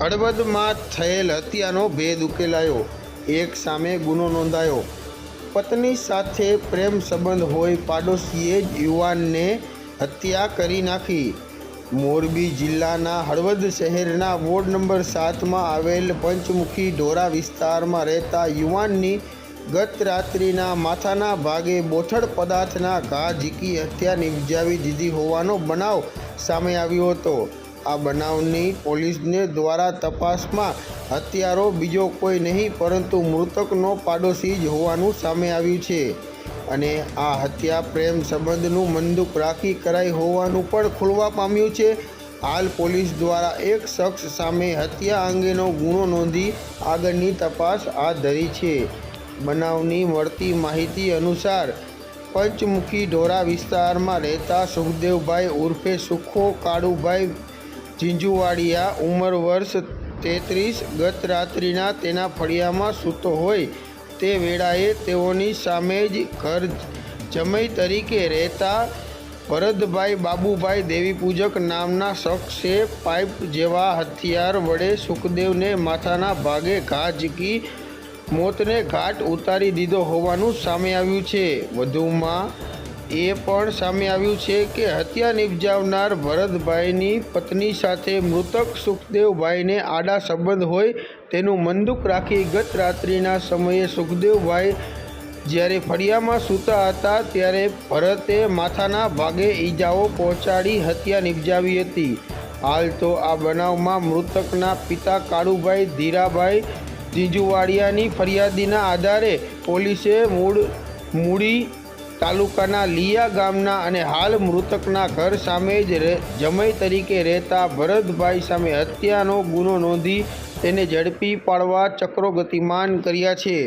હળવદમાં થયેલ હત્યાનો ભેદ ઉકેલાયો. એક સામે ગુનો નોંધાયો. પત્ની સાથે પ્રેમ સંબંધ હોય પાડોશીએ જ યુવાનને હત્યા કરી નાખી. મોરબી જિલ્લાના હળવદ શહેરના વોર્ડ નંબર સાતમાં આવેલ પંચમુખી ઢોરા વિસ્તારમાં રહેતા યુવાનની ગત રાત્રિના માથાના ભાગે બોથડ પદાર્થના ઘા ઝીકી હત્યા નિપજાવી દીધી હોવાનો બનાવ સામે આવ્યો હતો. આ બનાવની પોલીસને દ્વારા તપાસમાં હત્યારો બીજો કોઈ નહીં, પરંતુ મૃતકનો પાડોશી જ હોવાનું સામે આવ્યું છે. અને આ હત્યા પ્રેમ સંબંધનું મંદુક રાખી કરાઈ હોવાનું પણ ખુલવા પામ્યું છે. હાલ પોલીસ દ્વારા એક શખ્સ સામે હત્યા અંગેનો ગુનો નોંધી આગળની તપાસ હાથ ધરી છે. બનાવની મળતી માહિતી અનુસાર, પંચમુખી ઢોરા વિસ્તારમાં રહેતા સુખદેવભાઈ ઉર્ફે સુખો કાળુભાઈ ઝીંઝુવાડિયા ઉંમર વર્ષ તેત્રીસ, ગત રાત્રિના તેના ફળિયામાં સૂતો હોય તે વેળાએ તેઓની સામે જ ઘર જમઈ તરીકે રહેતા ભરતભાઈ બાબુભાઈ દેવીપૂજક નામના શખ્સે પાઇપ જેવા હથિયાર વડે સુખદેવને માથાના ભાગે ઘા ઝીકી મોતને ઘાટ ઉતારી દીધો હોવાનું સામે આવ્યું છે. વધુમાં એ પણ સામે આવ્યું છે કે હત્યા નિપજાવનાર ભરતભાઈની પત્ની સાથે મૃતક સુખદેવભાઈને આડા સંબંધ હોય તેનું મંદુક રાખી ગત રાત્રિના સમયે સુખદેવભાઈ જ્યારે ફળિયામાં સૂતા હતા ત્યારે ભરતે માથાના ભાગે ઈજાઓ પહોંચાડી હત્યા નિપજાવી હતી. હાલ તો આ બનાવમાં મૃતકના પિતા કાળુભાઈ ધીરાભાઈ જીજુવાડિયાની ફરિયાદીના આધારે પોલીસે મૂળ મૂડી તાલુકાના લિયા ગામના અને હાલ મૃતકના ઘર સામે જ જમઈ તરીકે રહેતા ભરતભાઈ સામે હત્યાનો ગુનો નોંધી તેને ઝડપી પાડવા ચક્રો ગતિમાન કર્યા છે.